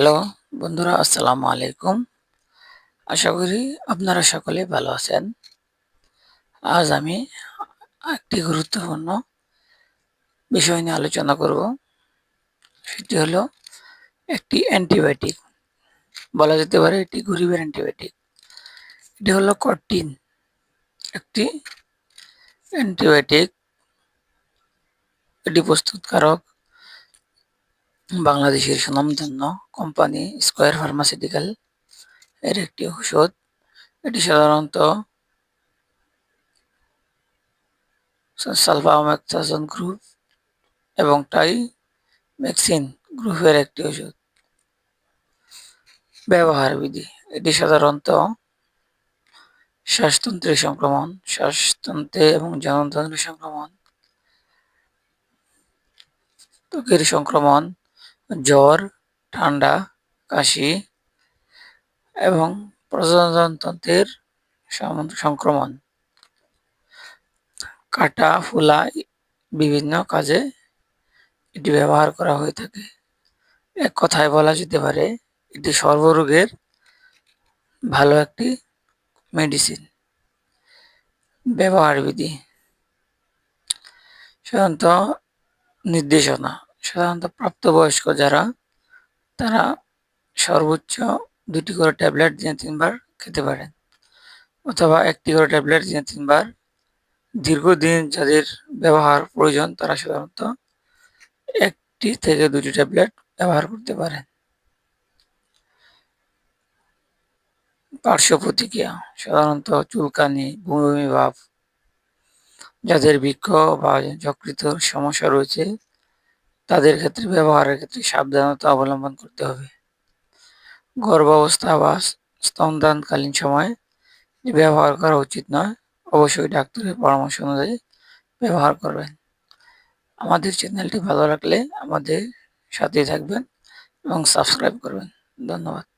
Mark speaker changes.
Speaker 1: Hello বন্ধুরা, আসসালামু আলাইকুম। আশা করি আপনারা সকলে ভালো আছেন। আজ আমি একটি গুরুত্বপূর্ণ বিষয় নিয়ে আলোচনা করব। সেটি হলো একটি অ্যান্টিবায়োটিক, বলা যেতে পারে এটি গরিবের অ্যান্টিবায়োটিক। এটি হলো কর্টিন একটি অ্যান্টিবায়োটিক। এটি প্রস্তুতকারক বাংলাদেশের সুনামধন্য কোম্পানি স্কোয়ার ফার্মাসিউটিক্যাল এর একটি ঔষধ। এটি সাধারণত সালফাওমেক্সাজন গ্রুপ এবং টাই ম্যাক্সিন গ্রুপের একটি ওষুধ ব্যবহার বিধি, এটি সাধারণত শ্বাসতন্ত্রের সংক্রমণ, শ্বাসতন্ত্রে এবং জনতন্ত্রের সংক্রমণ, ত্বকের সংক্রমণ জ্বর, ঠান্ডা, কাশি এবং প্রজননতন্ত্রের সংক্রমণ। কাটা, ফুলা বিভিন্ন কাজে এটি ব্যবহার করা হয়ে থাকে। এক কথায় বলা যেতে পারে, এটি সর্বরোগের ভালো একটি মেডিসিন ব্যবহার বিধি সাধারণত নির্দেশনা। সাধারণত প্রাপ্তবয়স্ক যারা, তারা সর্বোচ্চ দুটি করে ট্যাবলেট দিনে তিনবার খেতে পারেন অথবা একটি করে ট্যাবলেট দিনে তিনবার। দীর্ঘদিন যাদের ব্যবহার প্রয়োজন, তারা সাধারণত একটি থেকে দুটি ট্যাবলেট ব্যবহার করতে পারেন। পার্শ্ব প্রতিক্রিয়া, সাধারণত চুলকানি, বমি, ভাব, যাদের বৃক্ষ বা যকৃত সমস্যা রয়েছে তাদের ক্ষেত্রে ব্যবহারের ক্ষেত্রে সাবধানতা অবলম্বন করতে হবে। গর্ভাবস্থা বা স্তনদানকালীন সময়ে ব্যবহার করা উচিত নয়, অবশ্যই ডাক্তারের পরামর্শ অনুযায়ী ব্যবহার করবেন। আমাদের চ্যানেলটি ভালো লাগলে আমাদের সাথে থাকবেন এবং সাবস্ক্রাইব করবেন। ধন্যবাদ।